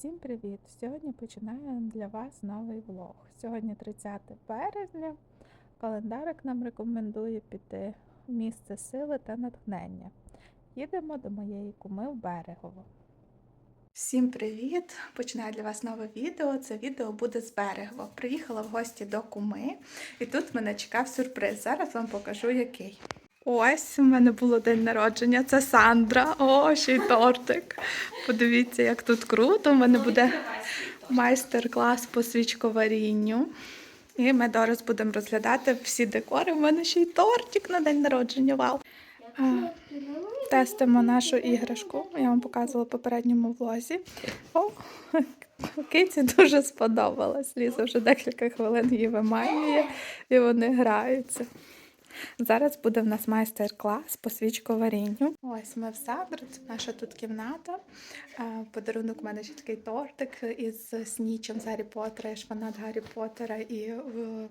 Всім привіт! Сьогодні починаю для вас новий влог. Сьогодні 30 березня. Календарик нам рекомендує піти в місце сили та натхнення. Їдемо до моєї куми в Берегово. Всім привіт! Починаю для вас нове відео. Це відео буде з Берегово. Приїхала в гості до куми, і тут мене чекав сюрприз. Зараз вам покажу який. Ось у мене було день народження. Це Сандра. О, ще й тортик. Подивіться, як тут круто. У мене буде майстер-клас по свічковарінню. І ми зараз будемо розглядати всі декори. У мене ще й тортик на день народження. Вау! Тестимо нашу іграшку. Я вам показувала в попередньому влозі. О, Киці дуже сподобалась. Ліза вже декілька хвилин її вимаює, і вони граються. Зараз буде в нас майстер-клас по свічковарінню. Ось ми в Сандро, це наша тут кімната. Е, Подарунок у мене ще такий тортик із снічем з Гаррі Поттера, шпанат Гаррі Поттера і е,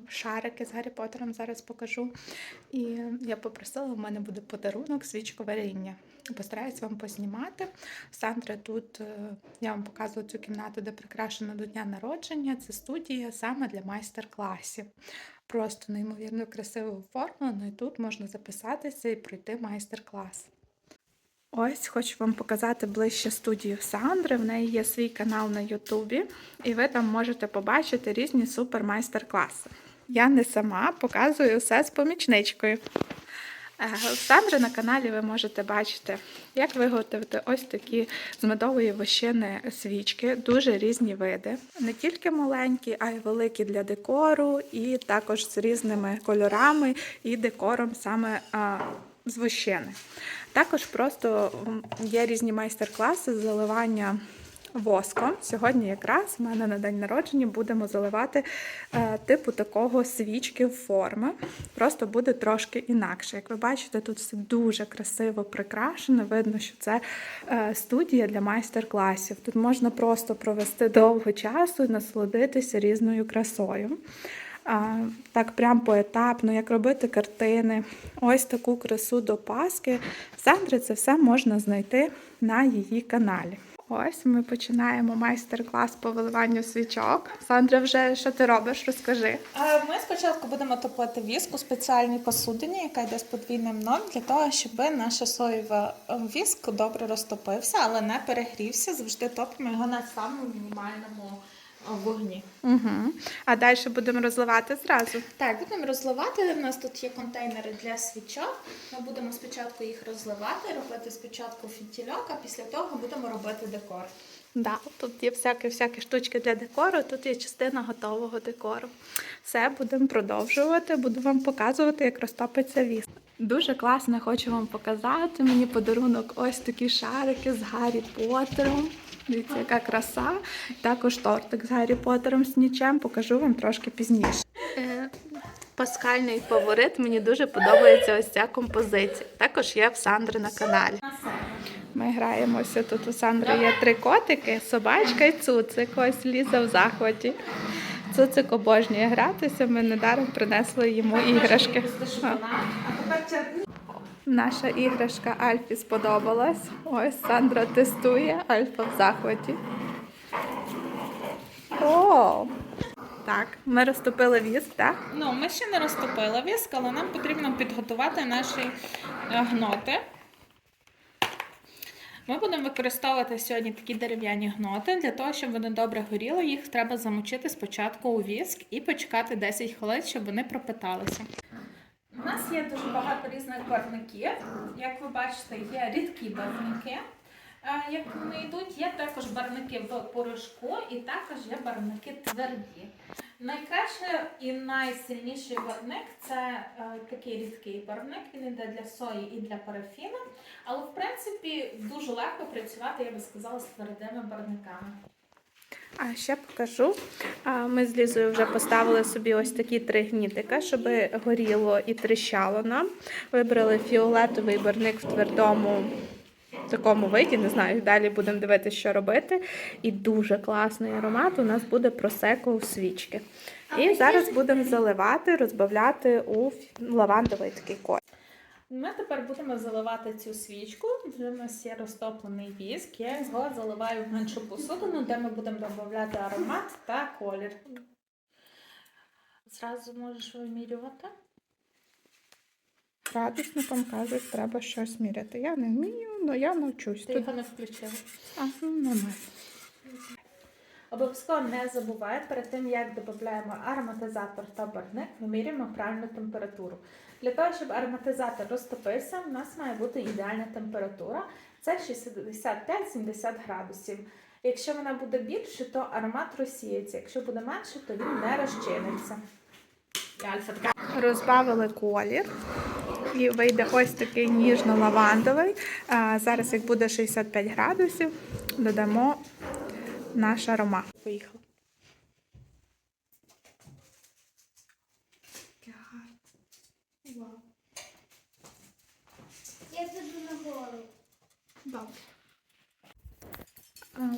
шарики з Гаррі Поттером зараз покажу. І я попросила, у мене буде подарунок свічковаріння. Постараюсь вам поснімати. Сандра тут е, я вам показую цю кімнату, де прикрашено до дня народження. Це студія саме для майстер-класів. Просто неймовірно красиву форму, ну і тут можна записатися і пройти майстер-клас. Ось хочу вам показати ближче студію Сандри. В неї є свій канал на Ютубі, і ви там можете побачити різні супер майстер-класи. Я не сама показую все з помічничкою. Сандри на каналі ви можете бачити, як виготовити ось такі з медової вощини свічки, дуже різні види. Не тільки маленькі, а й великі для декору, і також з різними кольорами і декором саме з вощини. Також просто є різні майстер-класи з заливання воском. Сьогодні якраз в мене на день народження будемо заливати е, типу такого свічки форми. Просто буде трошки інакше. Як ви бачите, тут все дуже красиво прикрашено. Видно, що це е, студія для майстер-класів. Тут можна просто провести довго часу і насолодитися різною красою. Так, прям поетапно, як робити картини. Ось таку красу до Паски. Сандри це все можна знайти на її каналі. Ось ми починаємо майстер-клас по виливанню свічок. Сандра, вже що ти робиш? Розкажи. Ми спочатку будемо топити віск у спеціальній посудині, яка йде з подвійним дном, для того, щоб наш соєвий віск добре розтопився, але не перегрівся. Завжди топимо його на самому мінімальному е, вогні. Угу. А далі будемо розливати зразу. Так, будемо розливати. У нас тут є контейнери для свічок. Ми будемо спочатку їх розливати, робити спочатку фітільок, а після того будемо робити декор. Да, тут є всякі всякі штучки для декору, тут є частина готового декору. Все, будемо продовжувати, буду вам показувати, як розтопиться віск. Дуже класно хочу вам показати. Мені подарунок ось такі шарики з Гаррі Поттером. Дивіться, яка краса. Також тортик з Гаррі Поттером з нічем. Покажу вам трошки пізніше. Е, Паскальний фаворит. Мені дуже подобається ось ця композиція. Також є в Сандри на каналі. Ми граємося. Тут у Сандри є три котики, собачка і цуцик. Ось Ліза в захваті. Цуцик обожнює гратися. Ми недаром принесли йому іграшки. А. Тепер Наша іграшка Альфі сподобалась. Ось Сандра тестує, Альфа в захваті. О! Так, ми розтопили віск, так? Ну, ми ще не розтопили віск, але нам потрібно підготувати наші е, гноти. Ми будемо використовувати сьогодні такі дерев'яні гноти. Для того, щоб вони добре горіли, їх треба замочити спочатку у віск і почекати 10 хвилин, щоб вони пропиталися. У нас є дуже багато різних барвників. Як ви бачите, є рідкі барвники. е, Як вони йдуть, є також барвники в порошку і також є барвники тверді. Найкраще і найсильніший барвник це е, такий рідкий барвник. Він йде для сої і для парафіну. Але в принципі дуже легко працювати, я би сказала, з твердими барвниками. А ще покажу. Ми з Лізою вже поставили собі ось такі три гнітика, щоб горіло і тріщало нам. Вибрали фіолетовий барник в твердому такому виді. Не знаю, далі будемо дивитися, що робити. І дуже класний аромат у нас буде просеко у свічки. І зараз будемо заливати, розбавляти у лавандовий такий колір. Ми тепер будемо заливати цю свічку. Вже у нас є розтоплений віск. Я його заливаю в меншу посудину, де ми будемо додавати аромат та колір. Зразу можеш вимірювати. Градусником кажуть, треба щось міряти. Я не вмію, але я навчусь. Ти Тут... його не включила. А, ну, нормально. Обов'язково не забувай, перед тим як додаємо ароматизатор та барник, вимірюємо правильну температуру. Для того, щоб ароматизатор розтопився, у нас має бути ідеальна температура. Це 65-70 градусів. Якщо вона буде більше, то аромат розсіється. Якщо буде менше, то він не розчиниться. Розбавили колір. І вийде ось такий ніжно-лавандовий. Зараз, як буде 65 градусів, додамо наш аромат. Поїхали. Я піду на гору. Добре.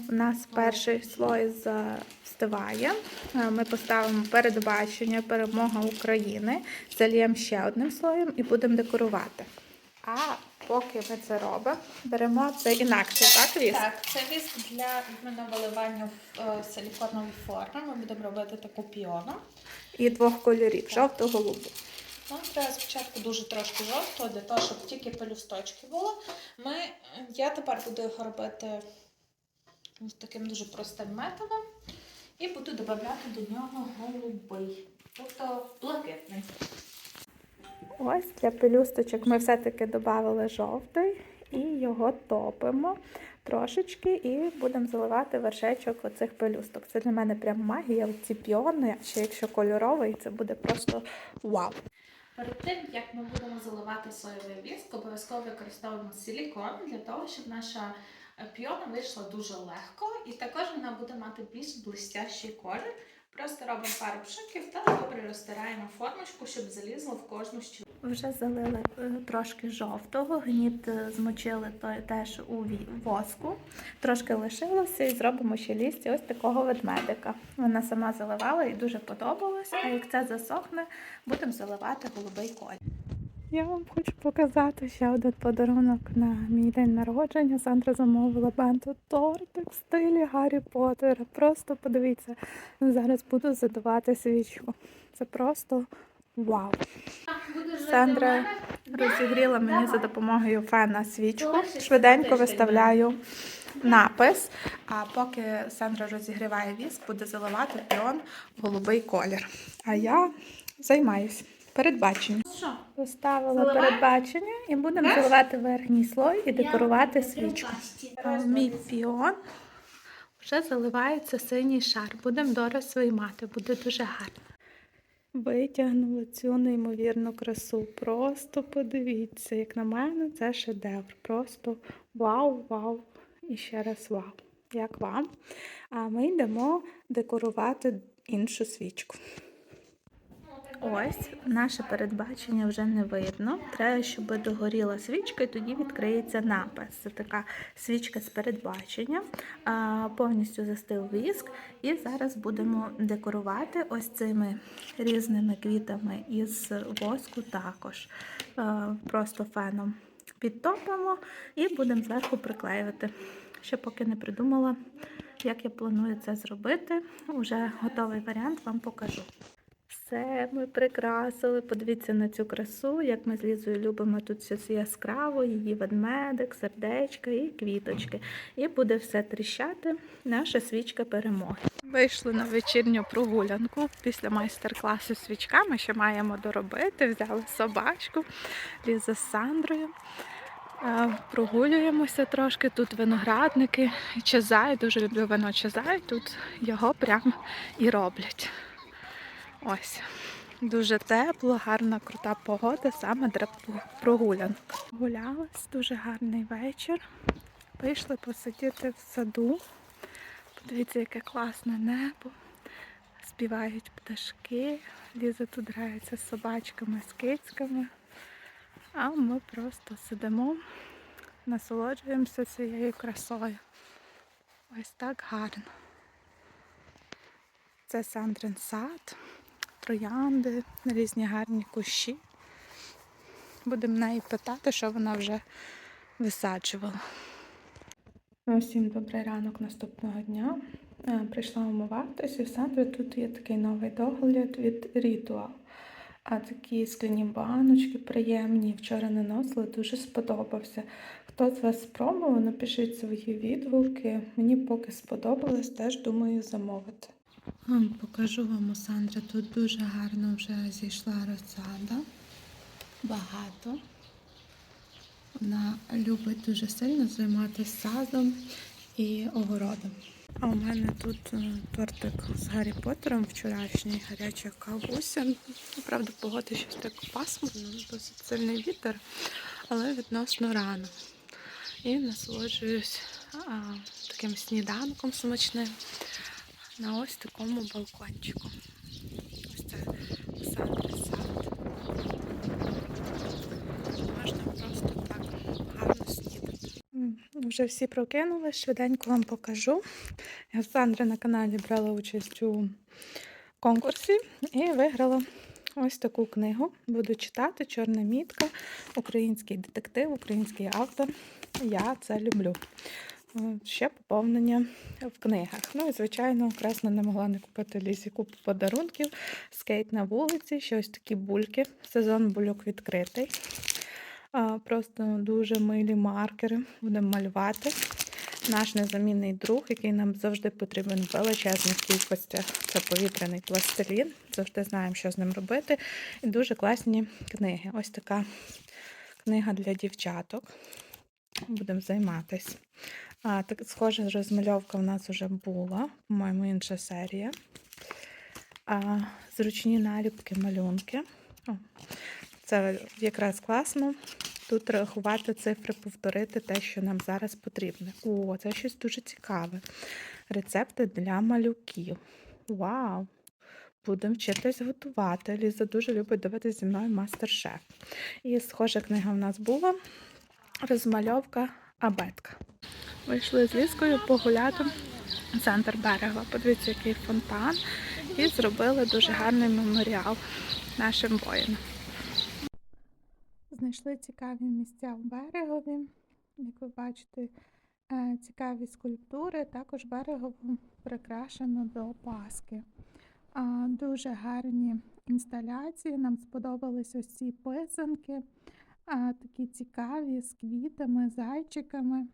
У нас перший слой застиває. Е, Ми поставимо передбачення перемога України. Зальємо ще одним слоєм і будемо декорувати. А поки ми це робимо, беремо це інакше, так, Ліс? Так, це віск для іменно в е, силіконові форми. Ми будемо робити таку піону. І двох кольорів жовто-голубу. Нам треба спочатку дуже трошки жовтого, для того, щоб тільки пелюсточки було. Ми, я тепер буду його робити таким дуже простим методом. І буду додавати до нього голубий, тобто блакитний. Ось для пелюсточок ми все-таки додали жовтий і його топимо трошечки і будемо заливати вершечок оцих пелюсток. Це для мене прям магія, ці піони, ще якщо кольоровий, це буде просто вау. Перед тим, як ми будемо заливати соєвий віск, обов'язково використовуємо силікон для того, щоб наша е, піона вийшла дуже легко, і також вона буде мати більш блистящий колір. Просто робимо пару пшиків та добре розтираємо формочку, щоб залізло в кожну щілину. Вже залили е, трошки жовтого, гніт е, змочили теж у воску. Трошки лишилося і зробимо ще лісті ось такого ведмедика. Вона сама заливала і дуже подобалась, А як це засохне, будемо заливати голубий колір. Я вам хочу показати ще один подарунок на мій день народження. Сандра замовила бенто тортик в стилі Гаррі Поттера. Просто подивіться, зараз буду задавати свічку. Це просто вау. Сандра розігріла мені за допомогою фена свічку. Швиденько виставляю напис. А поки Сандра розігріває віск, буде заливати піон голубий колір. А я займаюся передбаченням. Що? Поставила Заливаємо? передбачення і будемо заливати верхній слой і декорувати свічку. А Мій піон вже заливається синій шар. Будемо дорос виймати, буде дуже гарно. Витягнула цю неймовірну красу. Просто подивіться, як на мене, це шедевр. Просто вау, вау і ще раз вау. Як вам? А ми йдемо декорувати іншу свічку. Ось наше передбачення вже не видно. Треба, щоб догоріла свічка, і тоді відкриється напис. Це така свічка з передбаченням. Повністю застив віск. І зараз будемо декорувати ось цими різними квітами із воску також. Просто феном підтопимо і будемо зверху приклеювати. Ще поки не придумала, як я планую це зробити. Уже готовий варіант вам покажу. Все, ми прикрасили. Подивіться на цю красу, як ми з Лізою любимо тут все яскраво, її ведмедик, сердечка і квіточки. І буде все тріщати. Наша свічка перемоги. Вийшли на вечірню прогулянку після майстер-класу свічками, що маємо доробити. Взяли собачку, Ліза з Сандрою. Е, Прогулюємося трошки. Тут виноградники, чезай, дуже люблю вино чезай. Тут його прямо і роблять. Ось. Дуже тепло, гарна, крута погода, саме для прогулянок. Гулялась, дуже гарний вечір. Вийшли посидіти в саду. Подивіться, яке класне небо. Співають пташки. Ліза тут грається з собачками, з кицьками. А ми просто сидимо, насолоджуємося цією красою. Ось так гарно. Це Сандрин сад, троянди, різні гарні кущі. Будемо неї питати, що вона вже висаджувала. Усім добрий ранок наступного дня. Е, Прийшла умиватися, і в Сандри тут є такий новий догляд від Ritual. А такі скляні баночки приємні. Вчора наносили, дуже сподобався. Хто з вас спробував, напишіть свої відгуки. Мені поки сподобалось, теж думаю замовити. Покажу вам у Сандри. Тут дуже гарно вже зійшла розсада. Багато. Вона любить дуже сильно займатися садом і огородом. А у мене тут е, тортик з Гаррі Поттером вчорашній, гаряча кавуся. Правда, погода щось так пасмурно, досить сильний вітер, але відносно рано. І насолоджуюсь а, таким сніданком смачним на ось такому балкончику. Ось це Сандри сад. Можна просто так гарно снідати. Вже всі прокинули, швиденько вам покажу. Сандри на каналі брала участь у конкурсі і виграла ось таку книгу. Буду читати Чорна мітка, український детектив, український автор. Я це люблю. Ще поповнення в книгах. Ну і, звичайно, красно не могла не купити лізі купу подарунків. Скейт на вулиці, ще ось такі бульки. Сезон бульок відкритий. Просто дуже милі маркери. Будемо малювати. Наш незамінний друг, який нам завжди потрібен в величезних кількостях. Це повітряний пластилін. Завжди знаємо, що з ним робити. І дуже класні книги. Ось така книга для дівчаток. Будемо займатися. А, так, схожа розмальовка в нас вже була, по-моєму, інша серія. А, зручні наліпки, малюнки. О, це якраз класно. Тут рахувати цифри, повторити те, що нам зараз потрібно. О, це щось дуже цікаве. Рецепти для малюків. Вау! Будемо вчитись готувати. Ліза дуже любить дивитися зі мною мастер-шеф. І схожа книга в нас була. Розмальовка абетка. Вийшли з ліскою погуляти в центр берега. Подивіться, який фонтан. І зробили дуже гарний меморіал нашим воїнам. Знайшли цікаві місця в берегові. Як ви бачите, е, цікаві скульптури. Також берегово прикрашено до Пасхи. Дуже гарні інсталяції. Нам сподобались ось ці писанки. Такі цікаві з квітами, зайчиками.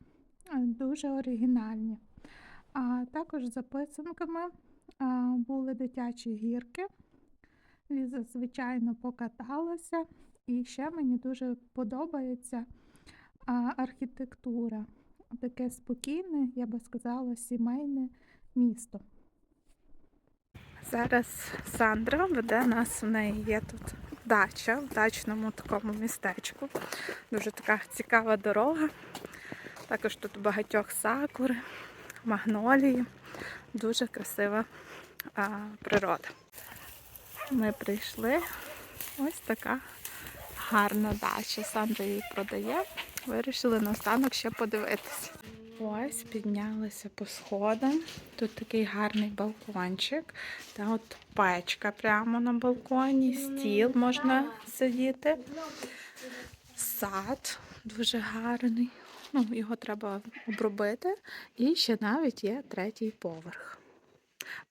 Дуже оригінальні. А також за писанками були дитячі гірки. Ліза, звичайно, покаталася. І ще мені дуже подобається архітектура. Таке спокійне, я би сказала, сімейне місто. Зараз Сандра веде нас, в неї є тут дача в дачному такому містечку. Дуже така цікава дорога. Також тут багатьох сакури, магнолії. Дуже красива а, природа. Ми прийшли. Ось така гарна дача. Сандра її продає. Вирішили наостанок ще подивитися. Ось піднялися по сходам. Тут такий гарний балкончик. Та от печка прямо на балконі, стіл можна сидіти. Сад дуже гарний. Ну, його треба обробити. І ще навіть є третій поверх.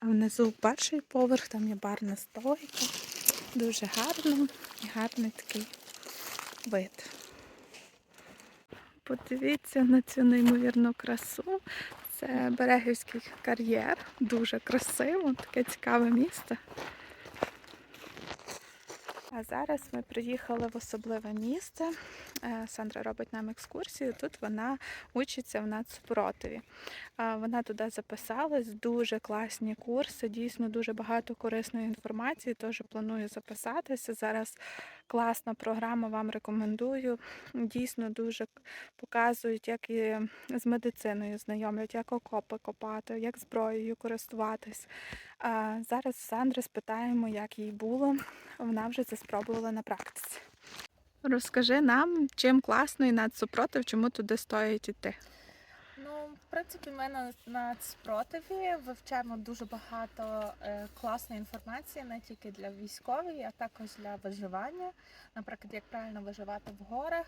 А внизу перший поверх, там є барна стойка. Дуже гарно і гарний такий вид. Подивіться на цю неймовірну красу. Це Берегівський кар'єр. Дуже красиво, таке цікаве місце. А зараз ми приїхали в особливе місце. Е, Сандра робить нам екскурсію. Тут вона учиться в нацпротиві. Вона туди записалась, дуже класні курси, дійсно дуже багато корисної інформації. Теж планую записатися. Зараз класна програма, вам рекомендую. Дійсно дуже показують, як і з медициною знайомлять, як окопи копати, як зброєю користуватись. Зараз Сандри спитаємо, як їй було. Вона вже це спробувала на практиці. Розкажи нам, чим класно і нацпротив, чому туди стоїть іти. Ну, в принципі, ми на, на спротиві вивчаємо дуже багато е, класної інформації, не тільки для військових, а також для виживання. Наприклад, як правильно виживати в горах.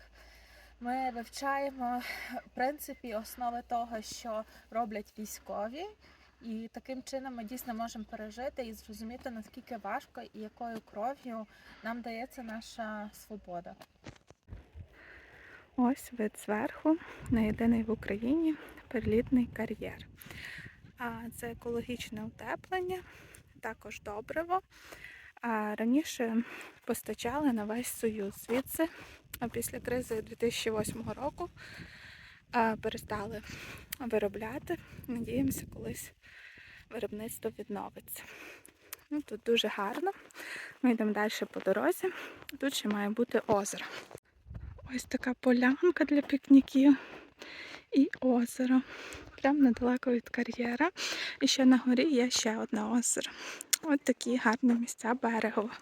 Ми вивчаємо в принципі основи того, що роблять військові, і таким чином ми дійсно можемо пережити і зрозуміти, наскільки важко і якою кров'ю нам дається наша свобода. Ось вид зверху на єдиний в Україні перелітний кар'єр. Це екологічне утеплення, також добриво. Раніше постачали на весь Союз. Звідси, а після кризи 2008 року перестали виробляти. Надіємося, колись виробництво відновиться. Ну, тут дуже гарно. Ми йдемо далі по дорозі. Тут ще має бути озеро. Ось така полянка для пікніків і озеро. Прямо недалеко від кар'єра. І ще на горі є ще одне озеро. Ось такі гарні місця берегова.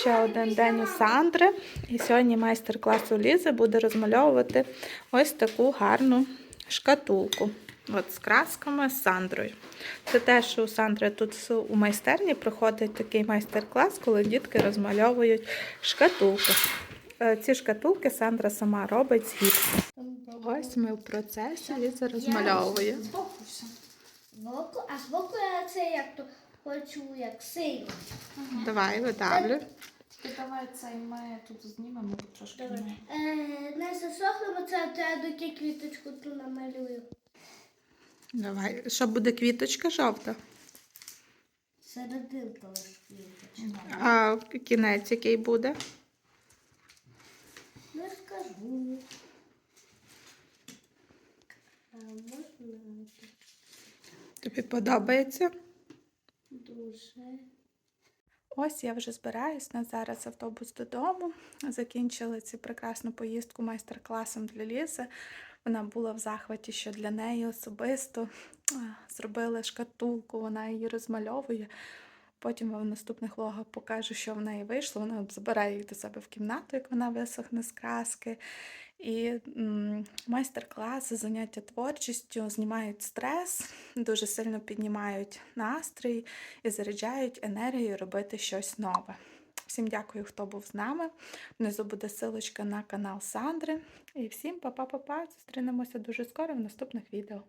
Ще один день у Сандри. І сьогодні майстер-клас у Лізи буде розмальовувати ось таку гарну шкатулку. От з красками з Сандрою. Це те, що у Сандри тут у майстерні проходить такий майстер-клас, коли дітки розмальовують шкатулки. Е, Ці шкатулки Сандра сама робить з гіпсу. Ось ми в процесі Ліза розмальовує. Збоку все. А збоку це як то хочу як сильно. Давай, видавлю. Ти давай цей ми тут знімемо трошки. Знімемо. Е, не засохнемо це, то я доки квіточку ту намалюю. Давай. Що буде квіточка жовта? Серединка лише квіточка. А кінець який буде? Не скажу. А можна Тобі подобається? Дуже. Ось я вже збираюсь на зараз автобус додому. Закінчили цю прекрасну поїздку майстер-класом для Лізи. Вона була в захваті, що для неї особисто зробили шкатулку, вона її розмальовує. Потім вам в наступних влогах покажу, що в неї вийшло. Вона забирає їх до себе в кімнату, як вона висохне з краски. І майстер-класи, заняття творчістю знімають стрес, дуже сильно піднімають настрій і заряджають енергію робити щось нове. Всім дякую, хто був з нами. Внизу буде силочка на канал Сандри. І всім па-па-па-па. Зустрінемося дуже скоро в наступних відео.